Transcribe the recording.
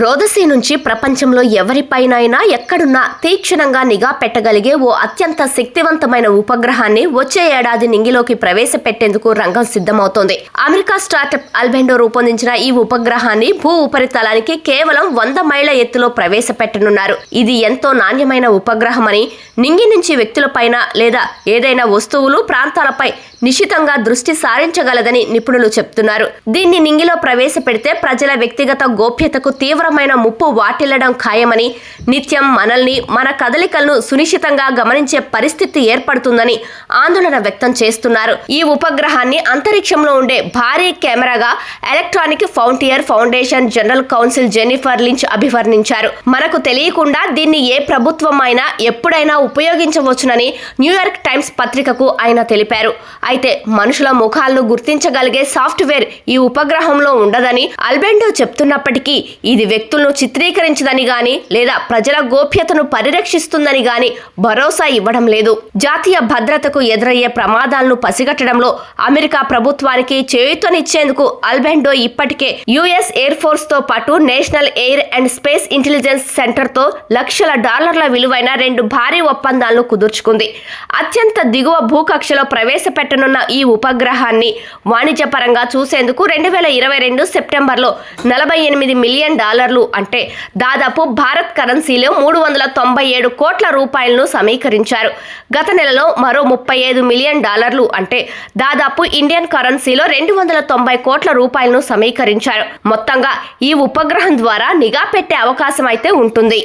రోదసి నుంచి ప్రపంచంలో ఎవరిపైనైనా ఎక్కడున్నా తీక్షణంగా నిఘా పెట్టగలిగే ఓ అత్యంత శక్తివంతమైన ఉపగ్రహాన్ని వచ్చే ఏడాది నింగిలోకి ప్రవేశపెట్టేందుకు రంగం సిద్ధమవుతోంది. అమెరికా స్టార్టప్ అల్బెండో రూపొందించిన ఈ ఉపగ్రహాన్ని భూ ఉపరితలానికి కేవలం వంద మైళ్ళ ఎత్తులో ప్రవేశపెట్టనున్నారు. ఇది ఎంతో నాణ్యమైన ఉపగ్రహమని నింగి నుంచి వ్యక్తులపైన లేదా ఏదైనా వస్తువులు ప్రాంతాలపై నిశితంగా దృష్టి సారించగలదని నిపుణులు చెప్తున్నారు. దీన్ని నింగిలో ప్రవేశపెడితే ప్రజల వ్యక్తిగత గోప్యతకు తీవ్రమైన ముప్పు వాటిల్లడం ఖాయమని నిత్యం మనల్ని మన కదలికలను సునిశ్చితంగా గమనించే పరిస్థితి ఏర్పడుతుందని ఆందోళన వ్యక్తం చేస్తున్నారు. ఈ ఉపగ్రహాన్ని అంతరిక్షంలో ఉండే భారీ కెమెరాగా electronic frontier foundation general council Jennifer Lynch అభివర్ణించారు. మనకు తెలియకుండా దీన్ని ఏ ప్రభుత్వం అయినా ఎప్పుడైనా ఉపయోగించవచ్చునని న్యూయార్క్ టైమ్స్ పత్రికకు ఆయన తెలిపారు. అయితే మనుషుల ముఖాలను గుర్తించగలిగే సాఫ్ట్వేర్ ఈ ఉపగ్రహంలో ఉండదని అల్బెండో చెప్తున్నప్పటికీ ఇది వ్యక్తులను చిత్రీకరించదని గాని లేదా ప్రజల గోప్యతను పరిరక్షిస్తుందని గాని భరోసా ఇవ్వడం లేదు. జాతీయ భద్రతకు ఎదురయ్యే ప్రమాదాలను పసిగట్టడంలో అమెరికా ప్రభుత్వానికి చేయూతనిచ్చేందుకు అల్బెండో ఇప్పటికే యుఎస్ ఎయిర్ ఫోర్స్తో పాటు national air and space intelligence సెంటర్తో లక్షల డాలర్ల విలువైన రెండు భారీ ఒప్పందాలను కుదుర్చుకుంది. అత్యంత దిగువ భూకక్షలో ప్రవేశపెట్టనున్న ఈ ఉపగ్రహాన్ని వాణిజ్యపరంగా చూసేందుకు రెండు వేల ఇరవై రెండు సెప్టెంబర్లో నలభై ఎనిమిది మిలియన్ డాలర్లు అంటే దాదాపు భారత్ కరెన్సీలో మూడు వందల తొంభై ఏడు కోట్ల రూపాయలను సమీకరించారు. గత నెలలో మరో ముప్పై ఐదు మిలియన్ డాలర్లు అంటే దాదాపు ఇండియన్ కరెన్సీలో రెండు వందల తొంభై కోట్ల రూపాయలను సమీకరించారు. మొత్తంగా ఈ ఉపగ్రహం ద్వారా నిఘా పెట్టే అవకాశం అయితే ఉంటుంది.